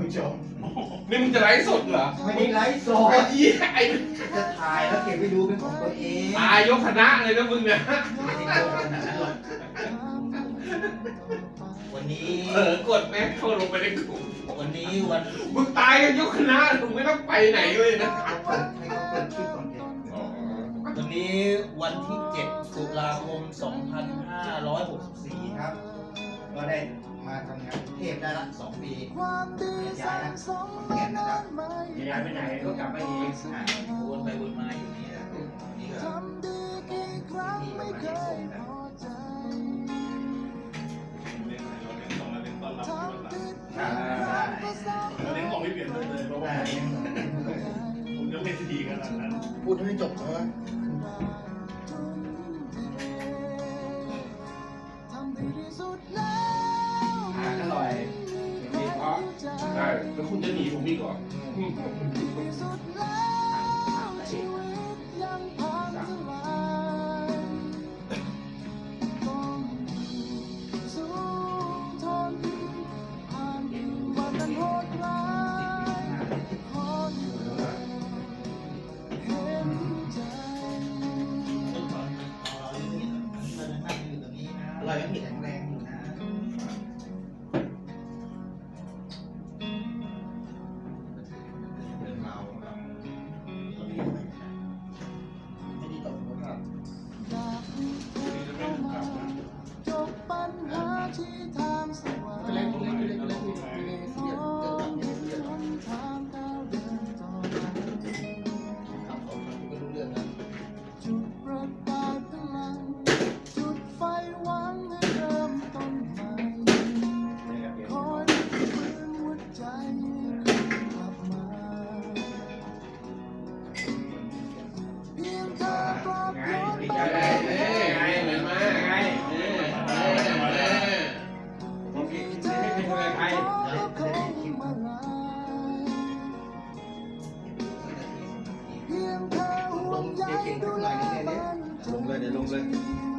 ผู้ชมนี่มึงจะไลฟ์สดเหรอไม่ได้ไลฟ์สไอ้ดเหี้ยไอ้จะถ่ายแล้วเก็บไปดูเป็นของตัวเองตายยกคณะเลยนะมึงเนี่ยไม่ได้โกงขนาดนั้นหรอกวันนี้เออกดแม่งเข้าลงไปในกลุ่มวันนี้วันมึงตายกันยกคณะมึงไม่ต้องไปไหนเลยนะเปิดให้เขาเปิดคลิปก่อนเถอะวันนี้วันที่ 7 ตุลาคม 2564 ครับ พได้ละ2ปีย้ายนะขอนแก่นนะครับย้ายไปไหนก็กลับไปเองอ่าวนไปวนมาอยู่นี่แหละนี่ก็มีประมาณนี้ส่งกันใช่เราเน้นของไม่เปลี่ยนเลยเลยเพราะว่าได้ยังผมจะไม่ดีขนาดนั้นพูดให้จบเถอะอ่ แล้วคุณจะหนีผมอีกเหรออร่อยไม่ผิดแข็งแร เพียงเธอห่วงใยดูแลมันจนลงเลยเดี๋ยวลงเลยว